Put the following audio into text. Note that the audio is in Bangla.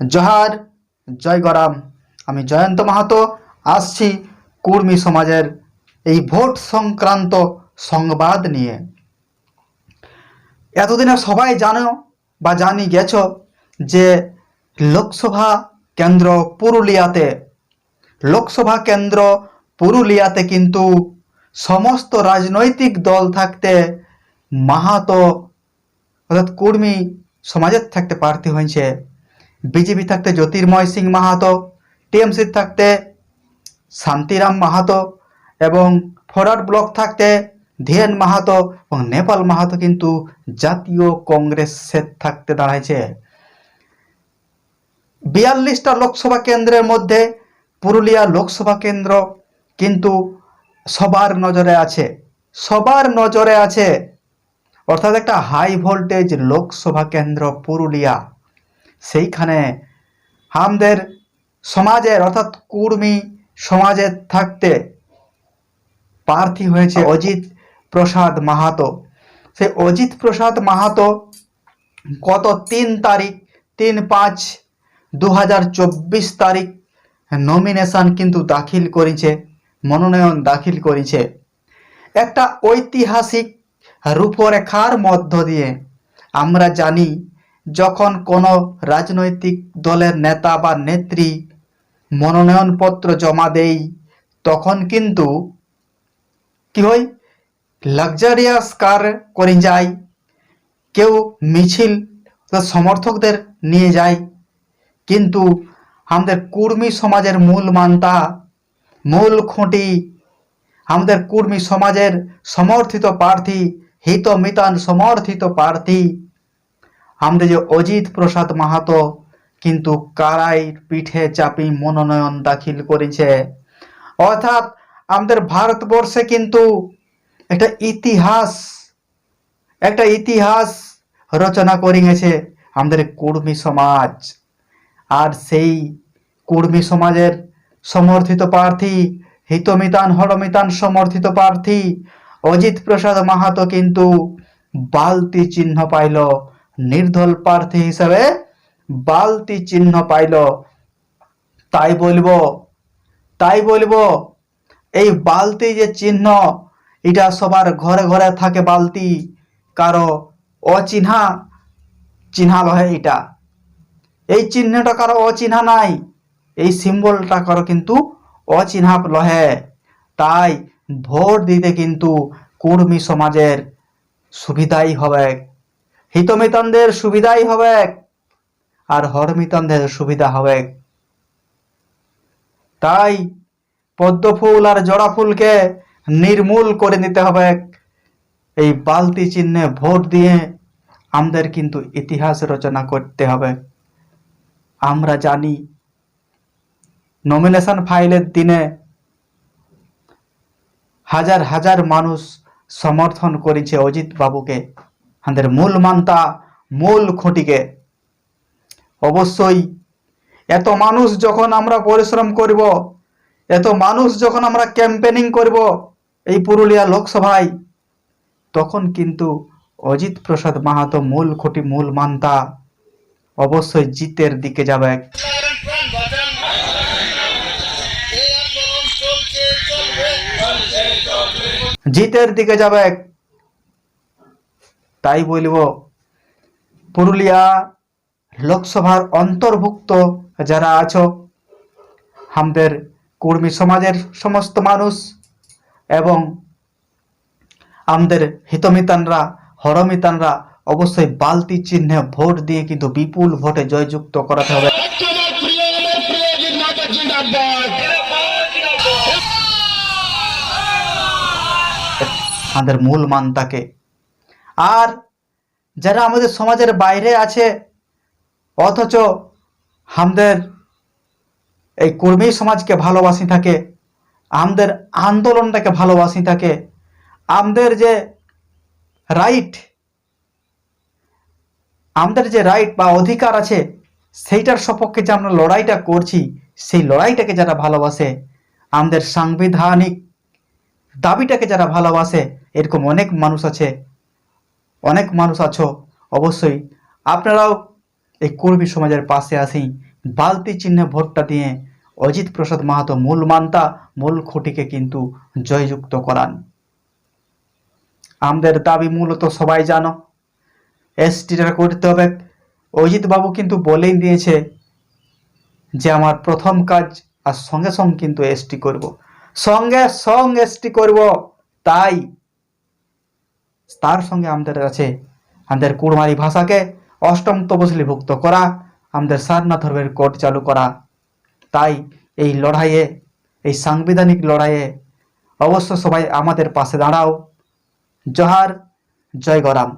জহার, জয় গরাম আমি জয়ন্ত মাহাতো, আসছি কুর্মী সমাজের এই ভোট সংক্রান্ত সংবাদ নিয়ে। এতদিনে সবাই জানো বা জানি গেছ যে লোকসভা কেন্দ্র পুরুলিয়াতে, লোকসভা কেন্দ্র পুরুলিয়াতে কিন্তু সমস্ত রাজনৈতিক দল থাকতে মাহাতো অর্থাৎ কুর্মী সমাজের থাকতে প্রার্থী হয়েছে। বিজেপি থাকতে জ্যোতির্ময় সিং মাহাতো, টিএমসি থাকতে শান্তিরাম মাহাতো এবং ফরওয়ার্ড ব্লক থাকতে ধীরেন মাহাতো এবং নেপাল মাহাতো কিন্তু জাতীয় কংগ্রেসের থাকতে দাঁড়াইছে। বিয়াল্লিশটা লোকসভা কেন্দ্রের মধ্যে পুরুলিয়া লোকসভা কেন্দ্র কিন্তু সবার নজরে আছে, সবার নজরে আছে। অর্থাৎ একটা হাই ভোল্টেজ লোকসভা কেন্দ্র পুরুলিয়া। সেইখানে আমাদের সমাজের অর্থাৎ কুর্মী সমাজে থাকতে প্রার্থী হয়েছে অজিত প্রসাদ মাহাতো। সেই অজিত প্রসাদ মাহাতো গত তিন তারিখ, তিন পাঁচ দু তারিখ নমিনেশন কিন্তু দাখিল করেছে, মনোনয়ন দাখিল করেছে। একটা ঐতিহাসিক রূপরেখার মধ্য দিয়ে আমরা জানি যখন কোনো রাজনৈতিক দলের নেতা বা নেত্রী মনোনয়নপত্র জমা দেই তখন কিন্তু কি হয়? লাক্সারিয়াস কার করে যায়। কেউ মিছিল সমর্থকদের নিয়ে যায়। কিন্তু আমাদের কুর্মী সমাজের মূল মান্তা, মূল খুঁটি, আমাদের কুর্মী সমাজের সমর্থিত প্রার্থী হিত মিতান সমর্থিত প্রার্থী আমাদের যে অজিত প্রসাদ মাহাতো কিন্তু কারাই পিঠে চাপি মনোনয়ন দাখিল করেছে। অর্থাৎ আমাদের ভারতবর্ষে কিন্তু একটা ইতিহাস একটা ইতিহাস রচনা করে গেছে আমাদের কুর্মী সমাজ। আর সেই কুর্মী সমাজের সমর্থিত প্রার্থী, হিতমিতান, হরমিতান সমর্থিত প্রার্থী অজিত প্রসাদ মাহাতো কিন্তু বালতি চিহ্ন পাইল। নির্দল প্রার্থী হিসাবে বালতি চিহ্ন পাইল। তাই বলব তাই বলব, এই বালতি যে চিহ্ন, এটা সবার ঘরে ঘরে থাকে বালতি। কারও অচিহ্না চিহ্না লহে এটা। এই চিহ্নটা কারও অচিহ্না নাই, এই সিম্বলটা কারও কিন্তু অচিহ্না লহে তাই ভোট দিতে কিন্তু কুর্মী সমাজের সুবিধাই হবে। হিতমিতানদের সুবিধাই হবে আর হরমিতানদের সুবিধা হবে তাই পদ্ম ফুল আর জড়া ফুলকে নির্মূল করে দিতে হবে এই বালতি চিহ্নে ভোট দিয়ে আমাদের কিন্তু ইতিহাস রচনা করতে হবে। আমরা জানি নমিনেশন ফাইলের দিনে হাজার হাজার মানুষ সমর্থন করেছে অজিত বাবুকে আমাদের মূল মান্তা, মূল খুঁটিকে। অবশ্যই এত মানুষ যখন আমরা পরিশ্রম করব, এত মানুষ যখন আমরা ক্যাম্পেনিং করব এই পুরুলিয়া লোকসভায়, তখন কিন্তু অজিত প্রসাদ মাহাতো মূল খুঁটি, মূল মান্তা অবশ্যই জিতের দিকে যাবে। জিতের দিকে যাবে। তাই বলব, পুরুলিয়া লোকসভার অন্তর্ভুক্ত যারা আছো আমাদের কর্মী সমাজের সমস্ত মানুষ এবং আমাদের হিতমিতানরা, হরমিতানরা অবশ্যই বালতি চিহ্নে ভোট দিয়ে কিন্তু বিপুল ভোটে জয়যুক্ত করাতে হবে। আমাদের মূল মানটাকে আর যারা আমাদের সমাজের বাইরে আছে, অথচ আমাদের এই কর্মী সমাজকে ভালোবাসি থাকে, আমাদের আন্দোলনটাকে ভালোবাসি থাকে, আমাদের যে রাইট আমাদের যে রাইট বা অধিকার আছে, সেইটার সপক্ষে যে আমরা লড়াইটা করছি, সেই লড়াইটাকে যারা ভালোবাসে, আমাদের সাংবিধানিক দাবিটাকে যারা ভালোবাসে, এরকম অনেক মানুষ আছে অনেক মানুষ আছো, অবশ্যই। আপনারাও এই কর্মী সমাজের পাশে আসি বালতি চিহ্নে ভোটটা দিয়ে অজিত প্রসাদ মাহাতো মূল মান্তা, মূল খুঁটিকে কিন্তু জয়যুক্ত করান। আমাদের দাবি মূলত সবাই জানো এসটিটা করতে হবে। অজিত বাবু কিন্তু বলেই দিয়েছে যে, আমার প্রথম কাজ আর সঙ্গে সঙ্গে কিন্তু এসটি করব। সঙ্গে সঙ্গে এসটি করব, তাই তার সঙ্গে আমাদের আছে, আমাদের কুড়মারি ভাষাকে অষ্টম তপশিলিভুক্ত করা, আমাদের সারনা ধর্মের কোর্ট চালু করা। তাই এই লড়াইয়ে, এই সাংবিধানিক লড়াইয়ে অবশ্য সবাই আমাদের পাশে দাঁড়াও। জহার, জয় গরাম।